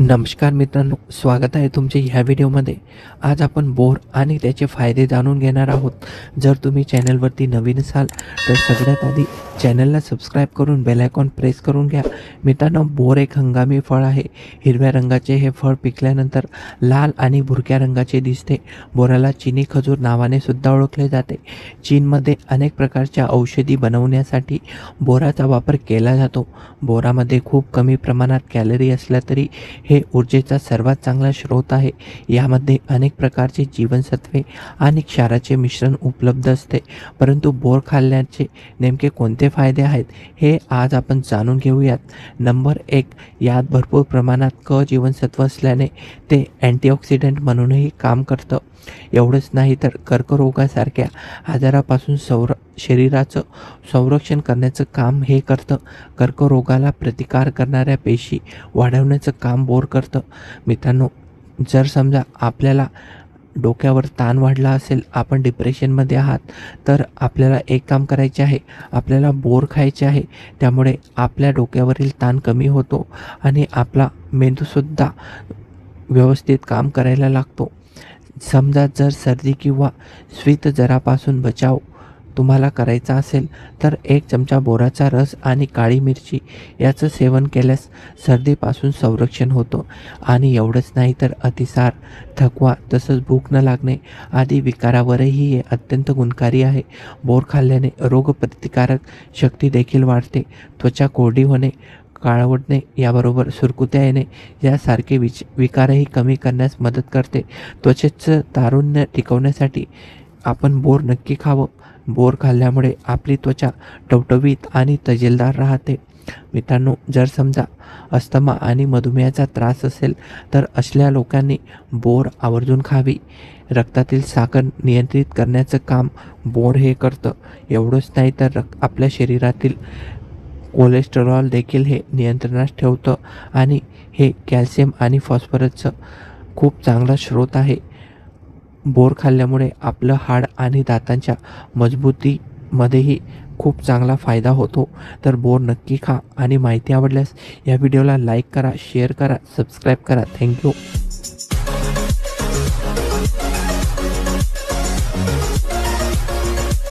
नमस्कार मित्रांनो स्वागत आहे तुमचे ह्या व्हिडिओमध्ये. आज आपण बोर आणि त्याचे फायदे जाणून घेणार आहोत. जर तुम्ही चॅनलवरती नवीन असाल तर सगळ्यात आधी चॅनलला सबस्क्राईब करून बेल आयकॉन प्रेस करून घ्या. मित्रांनो बोर एक हंगामी फळ आहे. हिरव्या रंगाचे हे फळ पिकल्यानंतर लाल आणि भुरक्या रंगाचे दिसते. बोराला चिनी खजूर नावाने सुद्धा ओळखले जाते. चीनमध्ये अनेक प्रकारच्या औषधी बनवण्यासाठी बोराचा वापर केला जातो. बोरामध्ये खूप कमी प्रमाणात कॅलरी असल्या तरी हे ऊर्जेचा सर्वात चांगला स्रोत आहे. यामध्ये अनेक प्रकारचे जीवनसत्वे आणि क्षाराचे मिश्रण उपलब्ध असते. परंतु बोर खाल्ल्याचे नेमके कोणते फायदे आहेत हे आज आपण जाणून घेऊयात. नंबर एक यात भरपूर प्रमाणात क जीवनसत्व असल्याने ते अँटीऑक्सिडंट म्हणूनही काम करतं. एवढंच नाही तर कर्करोगासारख्या आजारापासून संर शरीराचं संरक्षण करण्याचं काम हे करतं. कर्करोगाला प्रतिकार करणाऱ्या पेशी वाढवण्याचं काम बोर करतं. मित्रांनो जर समजा आपल्याला डोक्यावर ताण वाढला असेल आपण डिप्रेशनमध्ये आहात तर आपल्याला एक काम करायचे आहे आपल्याला बोर खायचे आहे त्यामुळे आपल्या डोक्यावरील ताण कमी होतो आणि आपला मेंदूसुद्धा व्यवस्थित काम करायला लागतो. समजा जर सर्दी किंवा जरापासून बचाव तुम्हाला करायचा असेल तर एक चमचा बोराचा रस आणि काळी मिरची याचं सेवन केल्यास सर्दीपासून संरक्षण होतं. आणि एवढंच नाही तर अतिसार थकवा तसंच भूक न लागणे आदी विकारावरही हे अत्यंत गुणकारी आहे. बोर खाल्ल्याने रोगप्रतिकारक शक्ती देखील वाढते. त्वचा कोरडी होणे काळवडणे याबरोबर सुरकुत्या येणे यासारखे विच विकारही कमी करण्यास मदत करते. त्वचेचं तारुण्य टिकवण्यासाठी आपण बोर नक्की खावं. बोर खाल्ल्यामुळे आपली त्वचा टवटवीत आणि तजेलदार राहते. मित्रांनो जर समजा अस्थमा आणि मधुमेहाचा त्रास असेल तर असल्या लोकांनी बोर आवर्जून खावी. रक्तातील साखर नियंत्रित करण्याचं काम बोर हे करतं. एवढंच नाही तर रक आपल्या शरीरातील कोलेस्टेरॉल देखील हे नियंत्रणात ठेवतं आणि हे कॅल्शियम आणि फॉस्फरसचं खूप चांगला स्रोत आहे. बोर खाल्ल्यामुळे आपलं हाड आणि दातांच्या मजबूतीमध्येही खूप चांगला फायदा होतो. तर बोर नक्की खा आणि माहिती आवडल्यास या व्हिडिओला लाईक करा शेअर करा सबस्क्राईब करा. थँक्यू